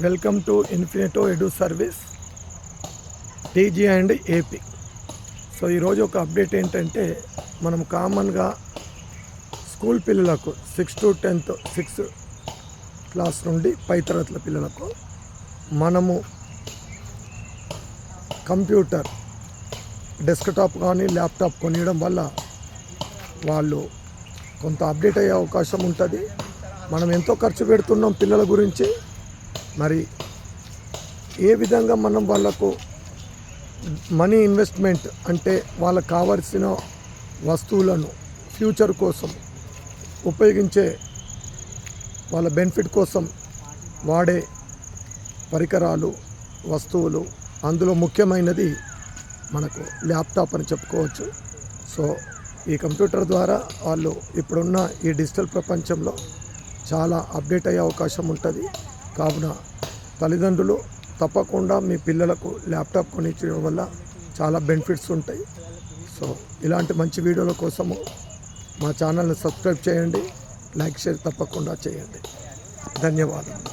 Welcome to Infinito edu service TG and AP. So ఈరోజు ఒక update ఏంటంటే మనం కామన్గా స్కూల్ పిల్లలకు six to tenth sixth class నుండి పై తరగతుల పిల్లలకు మనము కంప్యూటర్ డెస్క్టాప్ కానీ ల్యాప్టాప్ కొనియడం వల్ల వాళ్ళు కొంత అప్డేట్ అయ్యే అవకాశం ఉంటుంది. మనం ఎంతో ఖర్చు పెడుతున్నాం పిల్లల గురించి. మరి ఏ విధంగా మనం వాళ్ళకు మనీ ఇన్వెస్ట్మెంట్ అంటే వాళ్ళకు కావలసిన వస్తువులను ఫ్యూచర్ కోసం ఉపయోగించే వాళ్ళ బెనిఫిట్ కోసం వాడే పరికరాలు వస్తువులు అందులో ముఖ్యమైనది మనకు ల్యాప్టాప్ అని చెప్పుకోవచ్చు. సో ఈ కంప్యూటర్ ద్వారా వాళ్ళు ఇప్పుడున్న ఈ డిజిటల్ ప్రపంచంలో చాలా అప్డేట్ అయ్యే అవకాశం ఉంటుంది. కావున తల్లిదండ్రులు తప్పకుండా మీ పిల్లలకు ల్యాప్టాప్ కొనిచ్చడం వల్ల చాలా బెనిఫిట్స్ ఉంటాయి. సో ఇలాంటి మంచి వీడియోల కోసము మా ఛానల్ని సబ్స్క్రైబ్ చేయండి. లైక్ షేర్ తప్పకుండా చేయండి. ధన్యవాదాలు